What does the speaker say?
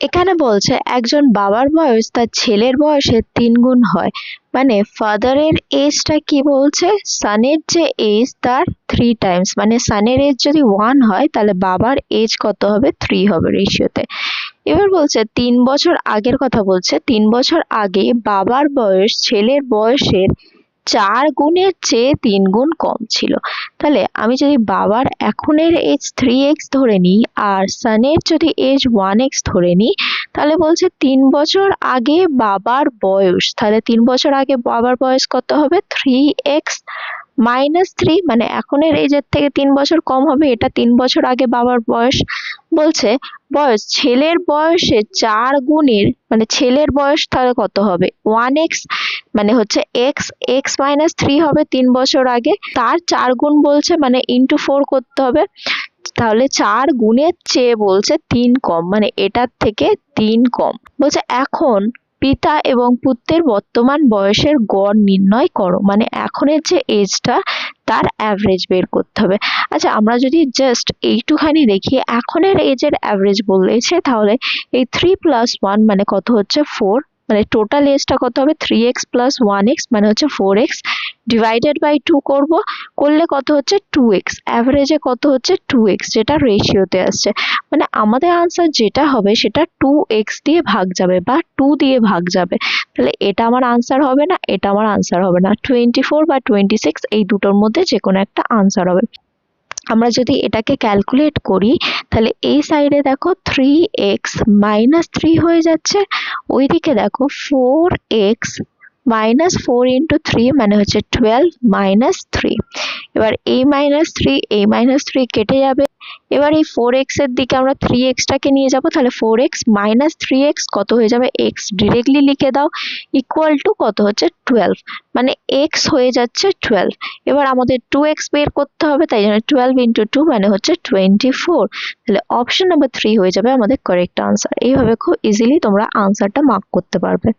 এখানে বলছে, একজন বাবার বয়স তার ছেলের বয়সের তিন গুণ হয়। মানে ফাদারের এজটা কি বলছে? সানের যে এজ তার থ্রি টাইমস মানে সানের এজ যদি ওয়ান হয়, তাহলে বাবার এজ কত হবে? থ্রি হবে রেশিওতে এবার বলছে, তিন বছর আগের কথা বলছে। তিন বছর আগে বাবার বয়স ছেলের বয়সের চার গুণের চেয়ে তিন গুণ কম ছিল। তাহলে আমি যদি বাবার এখনের এজ থ্রি এক্স ধরে নিই আর সানের যদি এজ ওয়ান এক্স ধরে নিই, তাহলে বলছে তিন বছর আগে বাবার বয়স। তাহলে তিন বছর আগে বাবার বয়স কত হবে? থ্রি এক্স মাইনাস থ্রি মানে এখনের এজের থেকে তিন বছর কম হবে, এটা তিন বছর আগে বাবার বয়স। বলছে বয়স, ছেলের বয়সে চার গুণের মানে ছেলের বয়স তাহলে কত হবে? ওয়ান এক্স মানে হচ্ছে এক্স এক্স মাইনাস থ্রি হবে তিন বছর আগে। তার চার গুণ বলছে মানে ইন্টু ফোর করতে হবে। তাহলে চার গুণের চেয়ে বলছে তিন কম মানে এটার থেকে তিন কম। বলছে এখন পিতা এবং পুত্রের বর্তমান বয়সের গড় নির্ণয় করো। মানে এখনের যে এজটা তার অ্যাভারেজ বের করতে হবে। আচ্ছা আমরা যদি জাস্ট এইটুখানি দেখি, এখনের এজের অ্যাভারেজ বলেছে, তাহলে এই থ্রি প্লাস ওয়ান মানে কত হচ্ছে? ফোর মানে টোটাল এজটা কত হবে? Three x plus one x মানে হচ্ছে four x divided by two করব। করলে কত হচ্ছে? টু এক্স অ্যাভারেজে কত হচ্ছে? টু এক্স যেটা রেশিওতে আসছে। মানে আমাদের আনসার যেটা হবে, সেটা টু এক্স দিয়ে ভাগ যাবে বা টু দিয়ে ভাগ যাবে। তাহলে এটা আমার আনসার হবে না, এটা আমার আনসার হবে না। টোয়েন্টি ফোর বা টোয়েন্টি সিক্স এই দুটোর মধ্যে যে কোনো একটা আনসার হবে। আমরা যদি এটাকে ক্যালকুলেট করি, তাহলে এই সাইডে দেখো থ্রি এক্স মাইনাস থ্রি হয়ে যাচ্ছে, ওইদিকে দেখো four x minus four into three মানে হচ্ছে টুয়েলভ মাইনাস থ্রি এবার এই মাইনাস থ্রি এই মাইনাস থ্রি কেটে যাবে। এবার এই ফোর এক্সের দিকে আমরা থ্রি এক্সটাকে নিয়ে যাব, তাহলে four x minus three x কত হয়ে যাবে? এক্স ডিরেক্টলি লিখে দাও ইকুয়াল টু কত হচ্ছে টুয়েলভ মানে এক্স হয়ে যাচ্ছে টুয়েলভ এবার আমাদের টু এক্স বের করতে হবে, তাই জন্য টুয়েলভ ইন্টু টু মানে হচ্ছে টোয়েন্টি ফোর তাহলে অপশন নাম্বার থ্রি হয়ে যাবে আমাদের কারেক্ট আনসার এইভাবে খুব ইজিলি তোমরা আনসারটা মার্ক করতে পারবে।